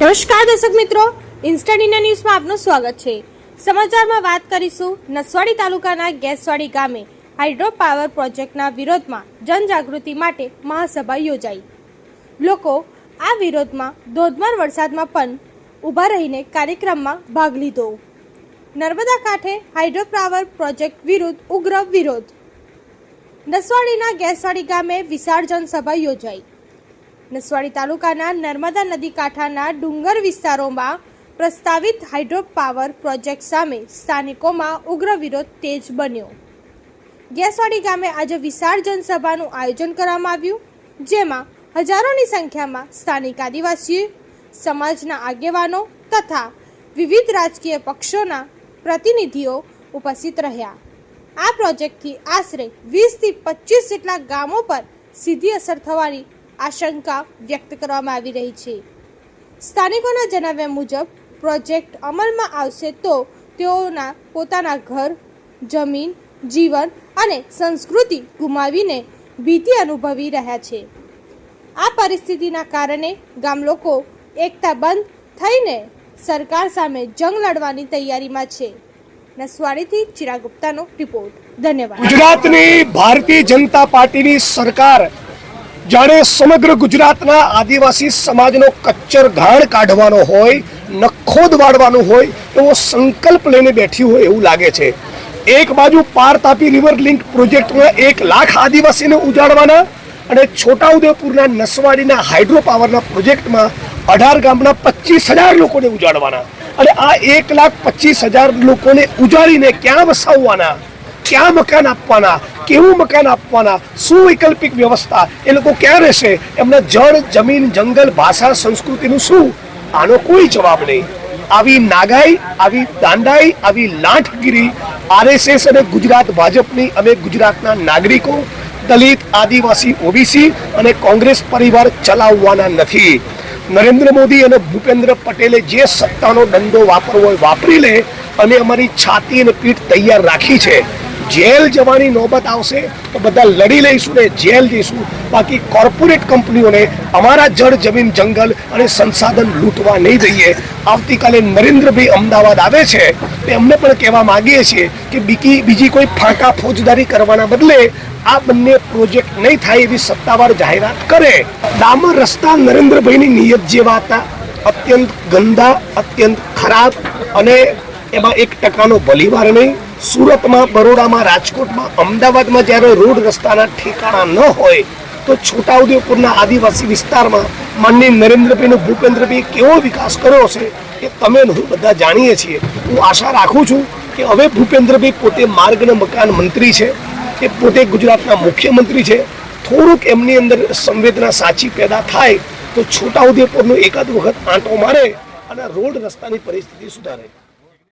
નમસ્કાર દર્શક મિત્રો ઇન્સ્ટન્ટ ઇન્ડિયા ન્યૂઝમાં આપનું સ્વાગત છે. સમાચારમાં વાત કરીશું નસવાડી તાલુકાના ગેસવાડી ગામે હાઇડ્રો પાવર પ્રોજેક્ટના વિરોધમાં જનજાગૃતિ માટે મહાસભા યોજાઈ. લોકો આ વિરોધમાં ધોધમાર વરસાદમાં પણ ઊભા રહીને કાર્યક્રમમાં ભાગ લીધો. નર્મદા કાંઠે હાઇડ્રો પાવર પ્રોજેક્ટ વિરુદ્ધ ઉગ્ર વિરોધ. નસવાડીના ગેસવાડી ગામે વિશાળ જનસભા યોજાઈ. નસવાડી તાલુકાના નર્મદા નદી કાંઠાના ડુંગર વિસ્તારોમાં પ્રસ્તાવિત હાઇડ્રો પાવર પ્રોજેક્ટ સામે સ્થાનિકોમાં ઉગ્ર વિરોધ તેજ બન્યો. ગેસવાડી ગામે આજે વિશાળ જનસભાનું આયોજન કરવામાં આવ્યું, જેમાં હજારોની સંખ્યામાં સ્થાનિક આદિવાસીઓ સમાજના આગેવાનો તથા વિવિધ રાજકીય પક્ષોના પ્રતિનિધિઓ ઉપસ્થિત રહ્યા. આ પ્રોજેક્ટથી આશરે વીસથી પચીસ જેટલા ગામો પર સીધી અસર થવાની આશંકા વ્યક્ત કરવામાં આવી રહી છે. સ્થાનિકોના જણાવ્યા મુજબ, પ્રોજેક્ટ અમલમાં આવશે તો તેઓના પોતાના ઘર, જમીન, જીવન અને સંસ્કૃતિ ગુમાવીને ભીતિ અનુભવી રહ્યા છે. આ પરિસ્થિતિના કારણે ગામ લોકો એકતા બંધ થઈને સરકાર સામે જંગ લડવાની તૈયારીમાં છે. નસવાડીથી ચિરાગ ગુપ્તાનો રિપોર્ટ. ધન્યવાદ. ગુજરાતની ભારતીય જનતા પાર્ટીની સરકાર જાણે સમગ્ર ગુજરાતના આદિવાસી સમાજનો કચ્ચર ઘાણ કાઢવાનો હોય, નખોદ વાળવાનો હોય, એવો સંકલ્પ લઈને બેઠી હોય એવું લાગે છે. એક બાજુ પાર તાપી રિવર લિંક પ્રોજેક્ટમાં એક લાખ આદિવાસીને ઉજાડવાના અને છોટાઉદેપુરના નસવાડીના હાઇડ્રો પાવરના પ્રોજેક્ટમાં અઢાર ગામના પચીસ હજાર લોકોને ઉજાડવાના. અને આ એક લાખ પચીસ હજાર લોકોને ઉજાડીને ક્યાં વસાવવાના? ક્યાં મકાન આપવાના કેવું મકાન આપવાના શું વૈકલ્પિક વ્યવસ્થા. એ લોકો ક્યાં રહેશે એમના જળ, જમીન, જંગલ, ભાષા, સંસ્કૃતિનું શું? આનો કોઈ જવાબ નહીં. આવી નાગાઈ, આવી દાંડાઈ, આવી લાંઠગીરી આરએસએસ અને ગુજરાત ભાજપની, અમે ગુજરાતના નાગરિકો, દલિત, આદિવાસી, ઓબીસી અને કોંગ્રેસ પરિવાર ચલાવવાના નથી. નરેન્દ્ર મોદી અને ભૂપેન્દ્ર પટેલે જે સત્તાનો દંડો વાપરવો હોય વાપરી લે અને અમારી છાતી અને પીઠ તૈયાર રાખી છે. જેલ જવાની નોબત આવશે તો બધા લડી લઈશું ને જેલ જઈશું. બાકી કોર્પોરેટ કંપનીઓને અમારા જળ જમીન જંગલ અને સંસાધન લૂંટવા નહીં દઈએ. આવતીકાલે નરેન્દ્રભાઈ અમદાવાદ આવે છે. તે અમને પણ કહેવા માંગીએ છીએ કે બીકી, બીજી કોઈ ફાંકા ફોજદારી કરવાના બદલે આ બંને પ્રોજેક્ટ નહીં થાય એવી સત્તાવાર જાહેરાત કરે. ડામર રસ્તા નરેન્દ્રભાઈની નિયત જેવા હતા. અત્યંત ગંદા, અત્યંત ખરાબ અને એમાં એક ટકાનો ભલીવાર નહીં. સુરતમાં, બરોડામાં, રાજકોટમાં, અમદાવાદમાં જ્યારે રોડ રસ્તાના ઠેકાણા ન હોય, તો છોટાઉદેપુરના આદિવાસી વિસ્તારમાં માનની નરેન્દ્રભાઈ અને ભૂપેન્દ્રભાઈ કેવો વિકાસ કર્યો હશે એ તમે હું બધા જાણીએ છીએ. હું આશા રાખું છું કે હવે ભૂપેન્દ્રભાઈ પોતે માર્ગ અને મકાન મંત્રી છે, એ પોતે ગુજરાતના મુખ્યમંત્રી છે. થોડુંક એમની અંદર સંવેદના સાચી પેદા થાય તો છોટાઉદેપુરનો એકાદ વખત આંટો મારે અને રોડ રસ્તાની પરિસ્થિતિ સુધારે.